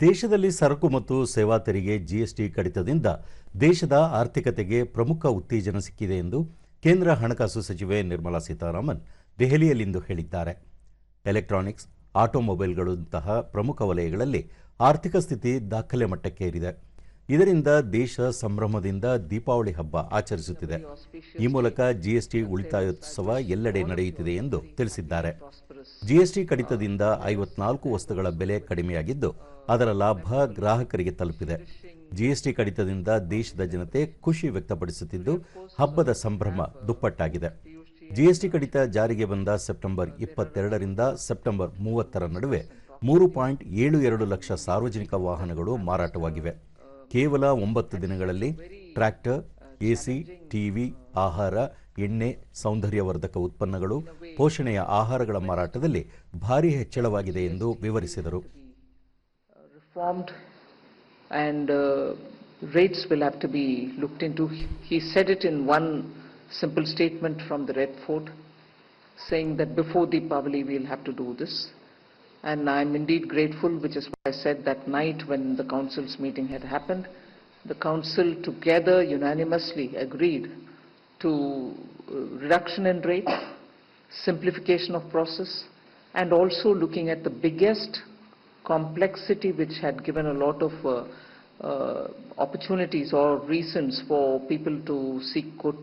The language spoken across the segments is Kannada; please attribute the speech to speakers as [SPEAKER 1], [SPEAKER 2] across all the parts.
[SPEAKER 1] ದೇಶದಲ್ಲಿ ಸರಕು ಮತ್ತು ಸೇವಾ ತೆರಿಗೆ ಜಿಎಸ್ಟಿ ಕಡಿತದಿಂದ ದೇಶದ ಆರ್ಥಿಕತೆಗೆ ಪ್ರಮುಖ ಉತ್ತೇಜನ ಸಿಕ್ಕಿದೆ ಎಂದು ಕೇಂದ್ರ ಹಣಕಾಸು ಸಚಿವೆ ನಿರ್ಮಲಾ ಸೀತಾರಾಮನ್ ದೆಹಲಿಯಲ್ಲಿಂದು ಹೇಳಿದ್ದಾರೆ. ಎಲೆಕ್ಟ್ರಾನಿಕ್ಸ್, ಆಟೋಮೊಬೈಲ್ಗಳಂತಹ ಪ್ರಮುಖ ವಲಯಗಳಲ್ಲಿ ಆರ್ಥಿಕ ಸ್ಥಿತಿ ದಾಖಲೆ ಮಟ್ಟಕ್ಕೇರಿದೆ. ಇದರಿಂದ ದೇಶ ಸಂಭ್ರಮದಿಂದ ದೀಪಾವಳಿ ಹಬ್ಬ ಆಚರಿಸುತ್ತಿದೆ. ಈ ಮೂಲಕ ಜಿಎಸ್ಟಿ ಉಳಿತಾಯೋತ್ಸವ ಎಲ್ಲೆಡೆ ನಡೆಯುತ್ತಿದೆ ಎಂದು ತಿಳಿಸಿದ್ದಾರೆ. ಜಿಎಸ್ಟಿ ಕಡಿತದಿಂದ ಐವತ್ನಾಲ್ಕು ವಸ್ತುಗಳ ಬೆಲೆ ಕಡಿಮೆಯಾಗಿದ್ದು, ಅದರ ಲಾಭ ಗ್ರಾಹಕರಿಗೆ ತಲುಪಿದೆ. ಜಿಎಸ್ಟಿ ಕಡಿತದಿಂದ ದೇಶದ ಜನತೆ ಖುಷಿ ವ್ಯಕ್ತಪಡಿಸುತ್ತಿದ್ದು, ಹಬ್ಬದ ಸಂಭ್ರಮ ದುಪ್ಪಟ್ಟಾಗಿದೆ. ಜಿಎಸ್ಟಿ ಕಡಿತ ಜಾರಿಗೆ ಬಂದ ಸೆಪ್ಟೆಂಬರ್ ಇಪ್ಪತ್ತೆರಡರಿಂದ ಸೆಪ್ಟೆಂಬರ್ ಮೂವತ್ತರ ನಡುವೆ ಮೂರು ಪಾಯಿಂಟ್ ಏಳು ಎರಡು ಲಕ್ಷ ಸಾರ್ವಜನಿಕ ವಾಹನಗಳು ಮಾರಾಟವಾಗಿವೆ. ಕೇವಲ ಒಂಬತ್ತು ದಿನಗಳಲ್ಲಿ ಟ್ರ್ಯಾಕ್ಟರ್, ಎಸಿ, ಟಿವಿ, ಆಹಾರ ಎಣ್ಣೆ ಸೌಂದರ್ಯವರ್ಧಕ ಉತ್ಪನ್ನಗಳು ಪೋಷಣೆಯ ಆಹಾರಗಳ ಮಾರಾಟದಲ್ಲಿ ಭಾರಿ ಹೆಚ್ಚಳವಾಗಿದೆ ಎಂದು ವಿವರಿಸಿದರು
[SPEAKER 2] uh, saying that before Deepavali we'll have to do this. And I'm indeed grateful, which is why I said that night when the council's meeting had happened, the council together unanimously agreed to uh, reduction in rate, simplification of process, and also looking at the biggest complexity which had given a lot of uh, uh, opportunities or reasons for people to seek court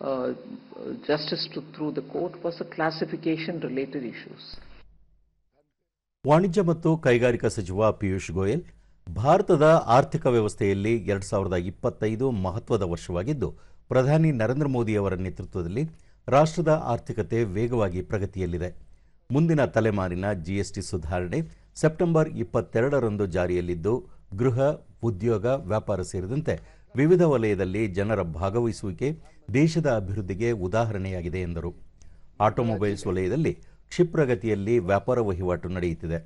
[SPEAKER 2] uh, justice to, through the court was the classification related issues.
[SPEAKER 1] ವಾಣಿಜ್ಯ ಮತ್ತು ಕೈಗಾರಿಕಾ ಸಚಿವ ಪಿಯೂಷ್ ಗೋಯಲ್ ಭಾರತದ ಆರ್ಥಿಕ ವ್ಯವಸ್ಥೆಯಲ್ಲಿ ಎರಡು ಸಾವಿರದ ಇಪ್ಪತ್ತೈದು ಮಹತ್ವದ ವರ್ಷವಾಗಿದ್ದು ಪ್ರಧಾನಿ ನರೇಂದ್ರ ಮೋದಿ ಅವರ ನೇತೃತ್ವದಲ್ಲಿ ರಾಷ್ಟ್ರದ ಆರ್ಥಿಕತೆ ವೇಗವಾಗಿ ಪ್ರಗತಿಯಲ್ಲಿದೆ. ಮುಂದಿನ ತಲೆಮಾರಿನ ಜಿಎಸ್ಟಿ ಸುಧಾರಣೆ ಸೆಪ್ಟೆಂಬರ್ ಇಪ್ಪತ್ತೆರಡರಂದು ಜಾರಿಯಲ್ಲಿದ್ದು, ಗೃಹ, ಉದ್ಯೋಗ, ವ್ಯಾಪಾರ ಸೇರಿದಂತೆ ವಿವಿಧ ವಲಯದಲ್ಲಿ ಜನರ ಭಾಗವಹಿಸುವಿಕೆ ದೇಶದ ಅಭಿವೃದ್ಧಿಗೆ ಉದಾಹರಣೆಯಾಗಿದೆ ಎಂದರು. ಆಟೋಮೊಬೈಲ್ಸ್ ವಲಯದಲ್ಲಿ ಕ್ಷಿಪ್ರಗತಿಯಲ್ಲಿ ವ್ಯಾಪಾರ ವಹಿವಾಟು ನಡೆಯುತ್ತಿದೆ.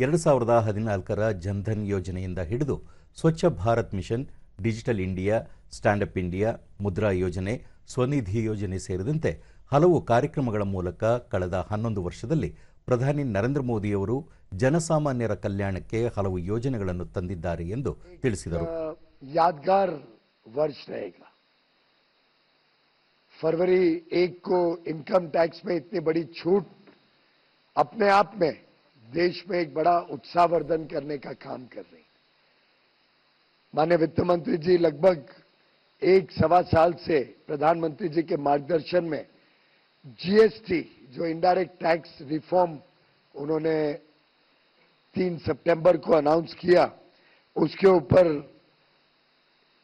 [SPEAKER 1] ಎರಡು ಸಾವಿರದ ಹದಿನಾಲ್ಕರ ಜನ್ಧನ್ ಯೋಜನೆಯಿಂದ ಹಿಡಿದು Swachh Bharat mission, digital India stand up India Mudra ಯೋಜನೆ ಸ್ವನಿಧಿ ಯೋಜನೆ ಸೇರಿದಂತೆ ಹಲವು ಕಾರ್ಯಕ್ರಮಗಳ ಮೂಲಕ ಕಳೆದ ಹನ್ನೊಂದು ವರ್ಷದಲ್ಲಿ ಪ್ರಧಾನಿ ನರೇಂದ್ರ ಮೋದಿಯವರು ಜನಸಾಮಾನ್ಯರ ಕಲ್ಯಾಣಕ್ಕೆ ಹಲವು ಯೋಜನೆಗಳನ್ನು ತಂದಿದ್ದಾರೆ ಎಂದು ತಿಳಿಸಿದರು
[SPEAKER 3] यादगार वर्ष रहेगा फरवरी एक को इनकम टैक्स में इतनी बड़ी छूट अपने आप में देश में एक बड़ा उत्साहवर्धन करने का काम कर रही माननीय वित्त मंत्री जी लगभग एक सवा साल से प्रधानमंत्री जी के मार्गदर्शन में जीएसटी जो इनडायरेक्ट टैक्स रिफॉर्म उन्होंने तीन सितंबर को अनाउंस किया उसके ऊपर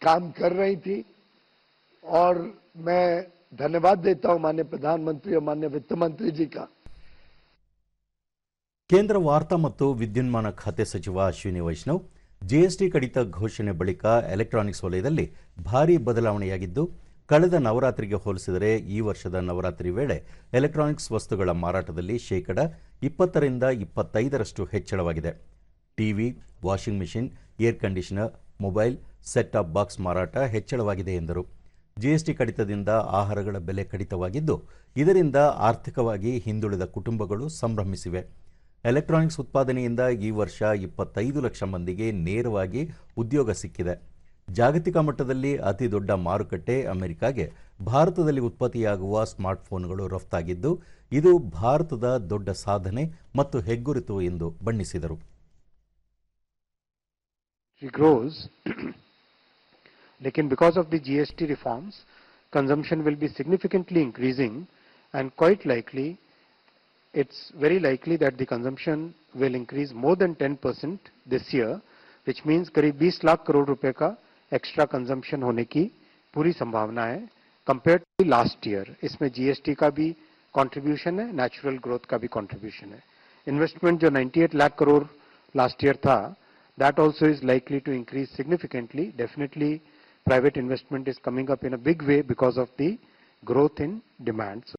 [SPEAKER 3] काम कर रही थी और मैं धन्यवाद देता हूं माननीय प्रधानमंत्री और माननीय वित्त मंत्री जी का
[SPEAKER 1] ಕೇಂದ್ರ ವಾರ್ತಾ ಮತ್ತು ವಿದ್ಯುನ್ಮಾನ ಖಾತೆ ಸಚಿವ ಅಶ್ವಿನಿ ವೈಷ್ಣವ್ ಜಿಎಸ್ಟಿ ಕಡಿತ ಘೋಷಣೆ ಬಳಿಕ ಎಲೆಕ್ಟ್ರಾನಿಕ್ಸ್ ವಲಯದಲ್ಲಿ ಭಾರೀ ಬದಲಾವಣೆಯಾಗಿದ್ದು, ಕಳೆದ ನವರಾತ್ರಿಗೆ ಹೋಲಿಸಿದರೆ ಈ ವರ್ಷದ ನವರಾತ್ರಿ ವೇಳೆ ಎಲೆಕ್ಟ್ರಾನಿಕ್ಸ್ ವಸ್ತುಗಳ ಮಾರಾಟದಲ್ಲಿ ಶೇಕಡ ಇಪ್ಪತ್ತರಿಂದ ಇಪ್ಪತ್ತೈದರಷ್ಟು ಹೆಚ್ಚಳವಾಗಿದೆ. TV washing machine, air conditioner, mobile set top box ಮಾರಾಟ ಹೆಚ್ಚಳವಾಗಿದೆ ಎಂದರು. ಜಿಎಸ್ಟಿ ಕಡಿತದಿಂದ ಆಹಾರಗಳ ಬೆಲೆ ಕಡಿತವಾಗಿದ್ದು, ಇದರಿಂದ ಆರ್ಥಿಕವಾಗಿ ಹಿಂದುಳಿದ ಕುಟುಂಬಗಳು ಸಂಭ್ರಮಿಸಿವೆ. ಎಲೆಕ್ಟ್ರಾನಿಕ್ಸ್ ಉತ್ಪಾದನೆಯಿಂದ ಈ ವರ್ಷ ಇಪ್ಪತ್ತೈದು ಲಕ್ಷ ಮಂದಿಗೆ ನೇರವಾಗಿ ಉದ್ಯೋಗ ಸಿಕ್ಕಿದೆ. ಜಾಗತಿಕ ಮಟ್ಟದಲ್ಲಿ ಅತಿ ದೊಡ್ಡ ಮಾರುಕಟ್ಟೆ ಅಮೆರಿಕಾಗೆ ಭಾರತದಲ್ಲಿ ಉತ್ಪತ್ತಿಯಾಗುವ ಸ್ಮಾರ್ಟ್ಫೋನ್ಗಳು ರಫ್ತಾಗಿದ್ದು, ಇದು ಭಾರತದ ದೊಡ್ಡ ಸಾಧನೆ ಮತ್ತು ಹೆಗ್ಗುರುತು ಎಂದು ಬಣ್ಣಿಸಿದರು.
[SPEAKER 4] Lekin because of S T reforms consumption will be significantly increasing and quite likely it's very likely that the consumption will increase more than 10% this year, which means करीब 20 लाख करोड़ रुपए का एक्स्ट्रा कंजम्पशन होने की पूरी संभावना है कंपेयर टू लास्ट ईयर इसमें जीएसटी का भी कंट्रीब्यूशन है नेचुरल ग्रोथ का भी कंट्रीब्यूशन है इन्वेस्टमेंट जो 98 लाख करोड़ लास्ट ईयर था that also is likely to increase significantly. Definitely, private investment is coming up in a big way because of the growth in demand. So